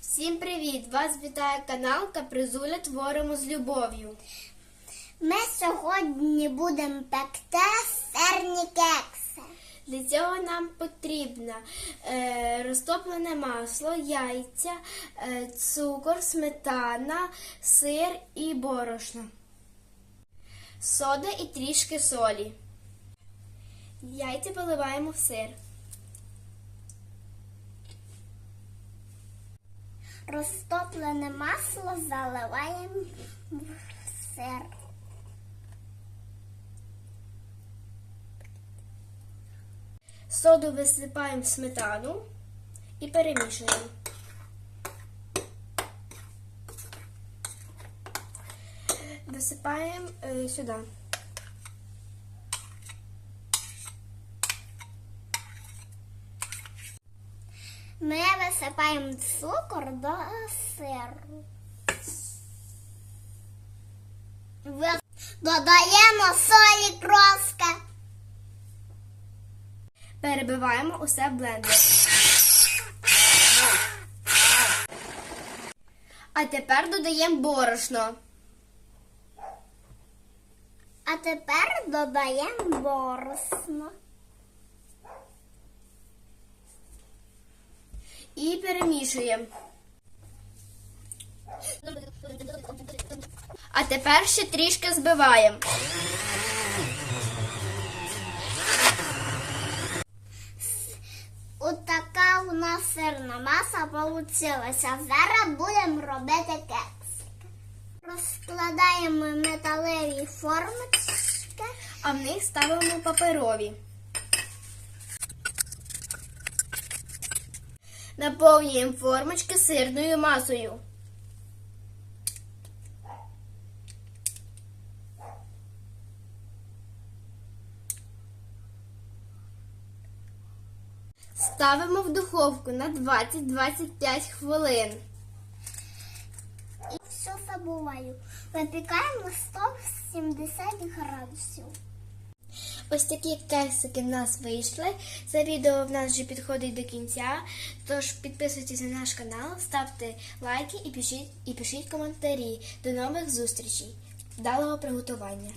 Всім привіт! Вас вітає канал Капризуля Творимо з любов'ю. Ми сьогодні будемо пекти сирні кекси. Для цього нам потрібно е, розтоплене масло, яйця, е, цукор, сметана, сир і борошно, сода і трішки солі. Яйця поливаємо в сир. Розтоплене масло заливаємо в сир. Соду висипаємо в сметану і перемішуємо. Висипаємо е, сюди. Ми висипаємо цукор до сиру. Додаємо солі кроска. Перебиваємо усе в блендер. А тепер додаємо борошно. А тепер додаємо борошно. І перемішуємо. А тепер ще трішки збиваємо. Отака у нас сирна маса получилася. Зараз будемо робити кекс. Розкладаємо металеві формочки. А в них ставимо паперові. Наповнюємо формочки сирною масою. Ставимо в духовку на 20-25 хвилин. І все забуваю. Випікаємо 170 градусів. Ось такі кексики в нас вийшли. Це відео в нас вже підходить до кінця. Тож підписуйтесь на наш канал, ставте лайки і пишіть, і пишіть коментарі. До нових зустрічей. Вдалого приготування!